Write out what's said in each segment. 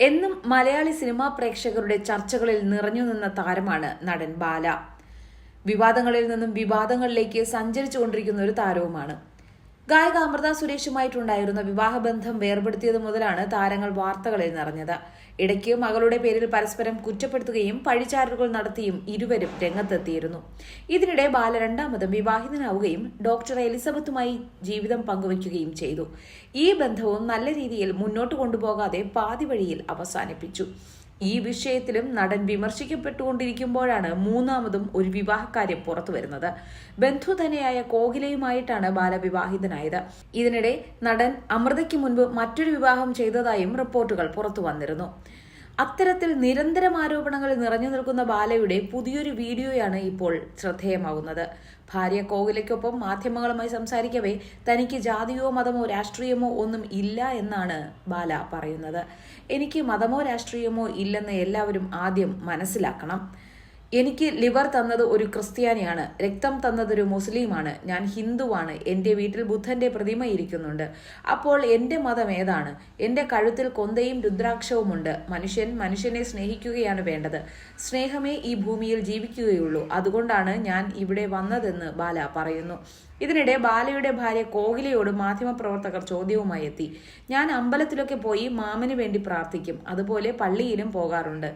എന്നും മലയാളി സിനിമാ പ്രേക്ഷകരുടെ ചർച്ചകളിൽ നിറഞ്ഞു നിന്ന താരമാണ് നടൻ ബാല. വിവാദങ്ങളിൽ നിന്നും വിവാദങ്ങളിലേക്ക് സഞ്ചരിച്ചുകൊണ്ടിരിക്കുന്ന ഒരു താരവുമാണ് ഗായക അമൃത സുരേഷുമായിട്ടുണ്ടായിരുന്ന വിവാഹബന്ധം വേർപെടുത്തിയത് മുതലാണ് താരങ്ങൾ വാർത്തകളിൽ നിറഞ്ഞത്. ഇടയ്ക്ക് മകളുടെ പേരിൽ പരസ്പരം കുറ്റപ്പെടുത്തുകയും പഴിചാരലുകൾ നടത്തിയും ഇരുവരും രംഗത്തെത്തിയിരുന്നു. ഇതിനിടെ ബാല രണ്ടാമതും വിവാഹിതനാവുകയും ഡോക്ടർ എലിസബത്തുമായി ജീവിതം പങ്കുവയ്ക്കുകയും ചെയ്തു. ഈ ബന്ധവും നല്ല രീതിയിൽ മുന്നോട്ട് കൊണ്ടുപോകാതെ പാതിവഴിയിൽ അവസാനിപ്പിച്ചു. ഈ വിഷയത്തിലും നടൻ വിമർശിക്കപ്പെട്ടുകൊണ്ടിരിക്കുമ്പോഴാണ് മൂന്നാമതും ഒരു വിവാഹക്കാര്യം പുറത്തു വരുന്നത് ബന്ധുതനെയായ കോകിലയുമായിട്ടാണ് ബാലവിവാഹിതനായത് ഇതിനിടെ നടൻ അമൃതയ്ക്ക് മുൻപ് മറ്റൊരു വിവാഹം ചെയ്തതായും റിപ്പോർട്ടുകൾ പുറത്തു വന്നിരുന്നു അത്തരത്തിൽ നിരന്തരം ആരോപണങ്ങൾ നിറഞ്ഞു നിൽക്കുന്ന ബാലയുടെ പുതിയൊരു വീഡിയോയാണ് ഇപ്പോൾ ശ്രദ്ധേയമാകുന്നത്. ഭാര്യ കോകിലയ്ക്കൊപ്പം മാധ്യമങ്ങളുമായി സംസാരിക്കവേ തനിക്ക് ജാതിയോ മതമോ രാഷ്ട്രീയമോ ഒന്നും ഇല്ല എന്നാണ് ബാല പറയുന്നത്. എനിക്ക് മതമോ രാഷ്ട്രീയമോ ഇല്ലെന്ന് എല്ലാവരും ആദ്യം മനസ്സിലാക്കണം. എനിക്ക് ലിവർ തന്നത് ഒരു ക്രിസ്ത്യാനിയാണ് രക്തം തന്നത് ഒരു മുസ്ലിമാണ് ഞാൻ ഹിന്ദുവാണ് എന്റെ വീട്ടിൽ ബുദ്ധന്റെ പ്രതിമ ഇരിക്കുന്നുണ്ട് അപ്പോൾ എന്റെ മതം ഏതാണ്? എന്റെ കഴുത്തിൽ കൊന്തയും രുദ്രാക്ഷവുമുണ്ട്. മനുഷ്യൻ മനുഷ്യനെ സ്നേഹിക്കുകയാണ് വേണ്ടത്. സ്നേഹമേ ഈ ഭൂമിയിൽ ജീവിക്കുകയുള്ളൂ. അതുകൊണ്ടാണ് ഞാൻ ഇവിടെ വന്നതെന്ന് ബാല പറയുന്നു. ഇതിനിടെ ബാലയുടെ ഭാര്യ കോകിലയോട് മാധ്യമപ്രവർത്തകർ ചോദ്യവുമായി എത്തി. ഞാൻ അമ്പലത്തിലൊക്കെ പോയി മാമന് വേണ്ടി പ്രാർത്ഥിക്കും. അതുപോലെ പള്ളിയിലും പോകാറുണ്ട്.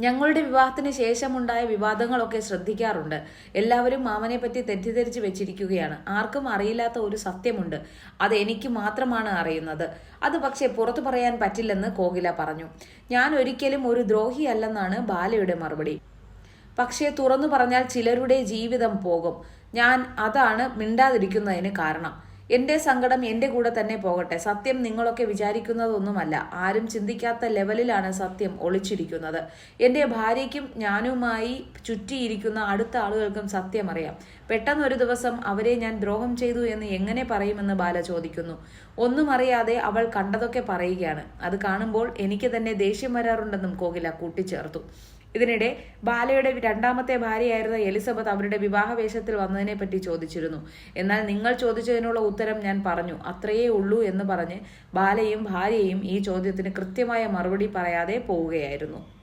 ഞങ്ങളുടെ വിവാഹത്തിന് ശേഷമുണ്ടായ വിവാദങ്ങളൊക്കെ ശ്രദ്ധിക്കാറുണ്ട്. എല്ലാവരും മാമനെ പറ്റി തെറ്റിദ്ധരിച്ച് വെച്ചിരിക്കുകയാണ്. ആർക്കും അറിയില്ലാത്ത ഒരു സത്യമുണ്ട്. അത് എനിക്ക് മാത്രമാണ് അറിയുന്നത്. അത് പക്ഷേ പുറത്തു പറയാൻ പറ്റില്ലെന്ന് കോകില പറഞ്ഞു. ഞാൻ ഒരിക്കലും ഒരു ദ്രോഹിയല്ലെന്നാണ് ബാലയുടെ മറുപടി. പക്ഷേ തുറന്നു പറഞ്ഞാൽ ചിലരുടെ ജീവിതം പോകും. ഞാൻ അതാണ് മിണ്ടാതിരിക്കുന്നതിന് കാരണം. എന്റെ സങ്കടം എന്റെ കൂടെ തന്നെ പോകട്ടെ. സത്യം നിങ്ങളൊക്കെ വിചാരിക്കുന്നതൊന്നുമല്ല. ആരും ചിന്തിക്കാത്ത ലെവലിലാണ് സത്യം ഒളിച്ചിരിക്കുന്നത്. എന്റെ ഭാര്യയ്ക്കും ഞാനുമായി ചുറ്റിയിരിക്കുന്ന അടുത്ത ആളുകൾക്കും സത്യം അറിയാം പെട്ടെന്ന് ഒരു ദിവസം അവരെ ഞാൻ ദ്രോഹം ചെയ്തു എന്ന് എങ്ങനെ പറയുമെന്ന് ബാല ചോദിക്കുന്നു. ഒന്നും അറിയാതെ അവൾ കണ്ടതൊക്കെ പറയുകയാണ്. അത് കാണുമ്പോൾ എനിക്ക് തന്നെ ദേഷ്യം വരാറുണ്ടെന്നും കോകില കൂട്ടിച്ചേർത്തു. ഇതിനിടെ ബാലയുടെ രണ്ടാമത്തെ ഭാര്യയായിരുന്ന എലിസബത്ത് അവരുടെ വിവാഹവേഷത്തിൽ വന്നതിനെ പറ്റി ചോദിച്ചിരുന്നു. എന്നാൽ നിങ്ങൾ ചോദിച്ചതിനുള്ള ഉത്തരം ഞാൻ പറഞ്ഞു. അത്രയേ ഉള്ളൂ എന്ന് പറഞ്ഞ് ബാലയും ഭാര്യയും ഈ ചോദ്യത്തിന് കൃത്യമായ മറുപടി പറയാതെ പോവുകയായിരുന്നു.